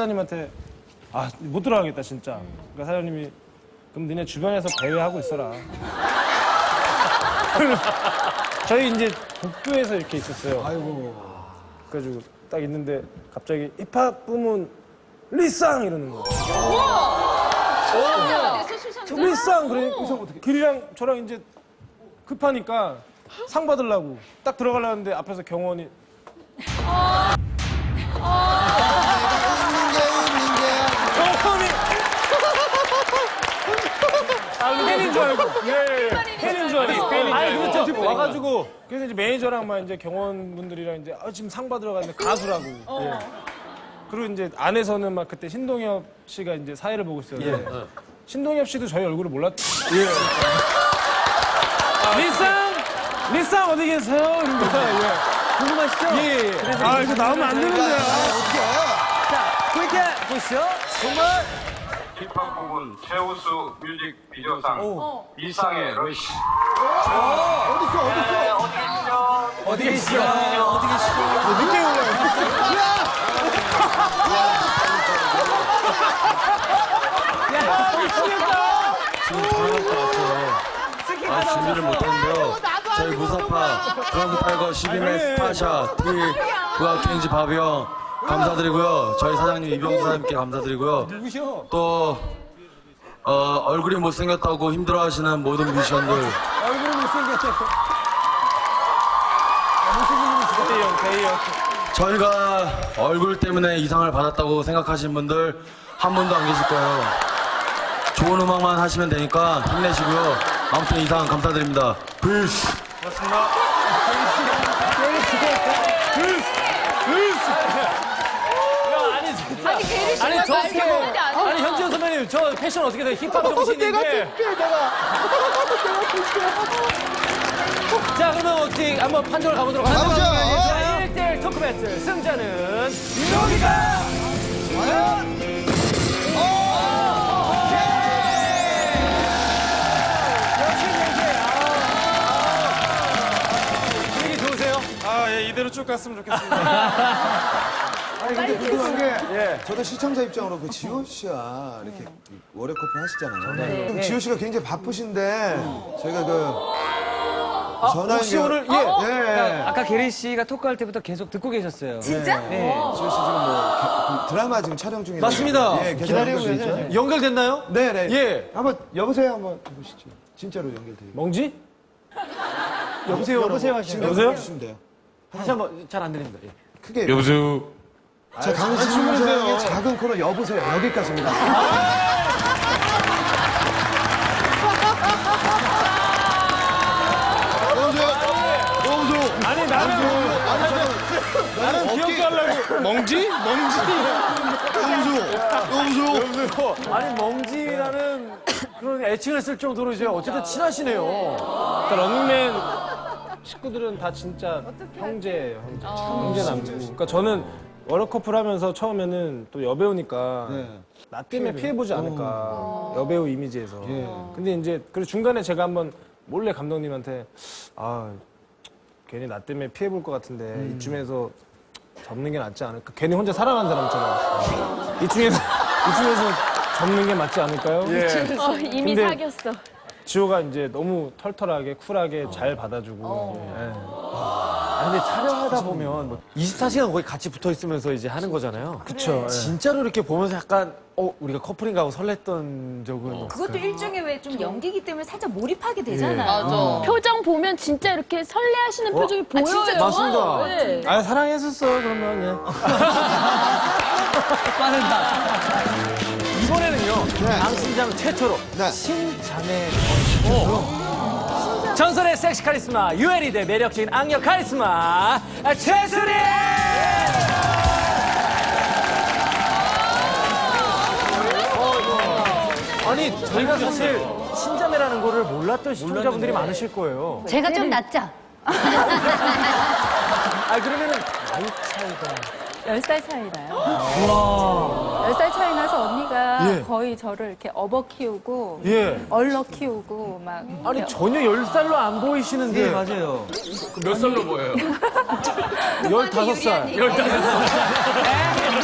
사장님한테 아 못 들어가겠다 진짜. 그러니까 사장님이 그럼 니네 주변에서 배회하고 있어라. 저희 이제 복도에서 이렇게 있었어요. 아이고. 그래가지고 딱 있는데 갑자기 힙합 부문 리쌍 이러는 거예요. 리쌍 그러니까 길이랑 저랑 이제 급하니까 상 받으려고 딱 들어가려는데 앞에서 경원이 경원이 예, 예. 팬인 줄 알고 아니 그렇죠 와가지고 그래서 이제 매니저랑만 이제 경원 분들이랑 이제 아, 지금 상 받으러 가는데 가수라고 예. 그리고 이제 안에서는 막 그때 신동엽 씨가 이제 사회를 보고 있었는데 신동엽 씨도 저희 얼굴을 몰랐 예. 리쌍 리쌍 어디 계세요? 이런 거 예. 궁금하시죠? 예, 예. 아 이거 나오면 안 되는데요. 자, VTR 보시죠. 정말 힙합 부분 최우수 뮤직 비디오상 이상의 러시. 어디 계시죠? 어디 계시죠? 늦게 올라요. 아, 준비를 못했는데요. 저희 무사파, 타이거, 12맨 스타샤, T, 부학행지 바비형 감사드리고요. 저희 사장님 이병수 사장님께 감사드리고요. 누구셔? 또 어, 얼굴이 못생겼다고 힘들어하시는 모든 뮤지션들 얼굴이 못생겼대. 대희 형, 대희 형. 저희가 얼굴 때문에 이상을 받았다고 생각하시는 분들 한 분도 안 계실 거예요. 좋은 음악만 하시면 되니까 힘내시고요. 아무튼 이상 감사드립니다. 피스! 아니, 아니, 저 어떻게, 아니, 현지현 선배님, 저 패션 어떻게 돼요? 힙합 정신인데. 자, 그러면 어떻게 한번 판정을 가보도록 하겠습니다. 가보죠. 자, 1대1 토크 배틀. 승자는 윤호이다! 과연? 분위기 좋으세요? 아, 예, 이대로 쭉 갔으면 좋겠습니다. 아니 근데 궁금한 게 저도 시청자 입장으로 그 지호 씨와 이렇게 월요 커플 하시잖아요. 그럼 지호 씨가 굉장히 바쁘신데 저희가 그 전화 혹시 연결- 오늘, 예. 예. 아까 게리 씨가 토크할 때부터 계속 듣고 계셨어요. 진짜? 네. 지호 씨 지금 뭐 개- 그 드라마 지금 촬영 중이라고. 맞습니다. 예, 기다리고 계세요. 연결됐나요? 네네. 예. 한번 여보세요 한번 해보시죠. 진짜로 연결돼요. 멍지? 여보세요? 여보세요? 하시는 여보세요? 해주시면 돼요. 다시 한 번, 잘 안 들립니다. 예. 크게. 여보세요? 자, 강신장의 작은 코너 여보세요. 여기까지입니다. 아니, 나는, 나는 귀엽게 하려고. 멍지? 멍지? 아니, 멍지라는 그런 애칭을 쓸 정도로 이제 어쨌든 친하시네요. 그러니까 런닝맨 식구들은 다 진짜 형제예요, 형제. 형제 남고. 그러니까 저는 워터커플 하면서 처음에는 또 여배우니까 나 때문에 피해보지 않을까. 여배우 이미지에서. 근데 이제 그리고 중간에 제가 한번 몰래 감독님한테 아 괜히 나 때문에 피해볼 것 같은데 이쯤에서 접는 게 낫지 않을까. 괜히 혼자 사랑하는 사람처럼. 이쯤에서 이쯤에서 접는 게 맞지 않을까요? 어, 이미 근데- 사귀었어. 지호가 이제 너무 털털하게 쿨하게 잘 받아주고 예. 아, 근데 촬영하다 보면 뭐 24시간 거의 같이 붙어 있으면서 이제 하는 거잖아요. 그쵸. 예. 진짜로 이렇게 보면서 약간 어 우리가 커플인가 하고 설렜던 적은 그것도 일종의 왜 좀 연기기 때문에 살짝 몰입하게 되잖아요. 맞아. 표정 보면 진짜 이렇게 설레하시는 표정이 보여요. 진짜요? 맞습니다. 네. 아 사랑했었어 그러면 예. 이번에는요 네. 강신장 최초로 네. 신장의 전설의 섹시 카리스마 유엘이 대 매력적인 악력 카리스마 최수리 아니 저희가 사실 신자매라는 거를 몰랐던 시청자분들이 많으실 거예요. 제가 좀 낫죠? 아 그러면은 나이 차이가 10살 차이나요. 10살 차이 나서 언니가 예. 거의 저를 이렇게 업어 키우고 예 얼러 키우고 막 아니 전혀 열 살로 안 보이시는데 네, 맞아요. 몇 살로 보여요? 열다섯 살. 열다섯 살.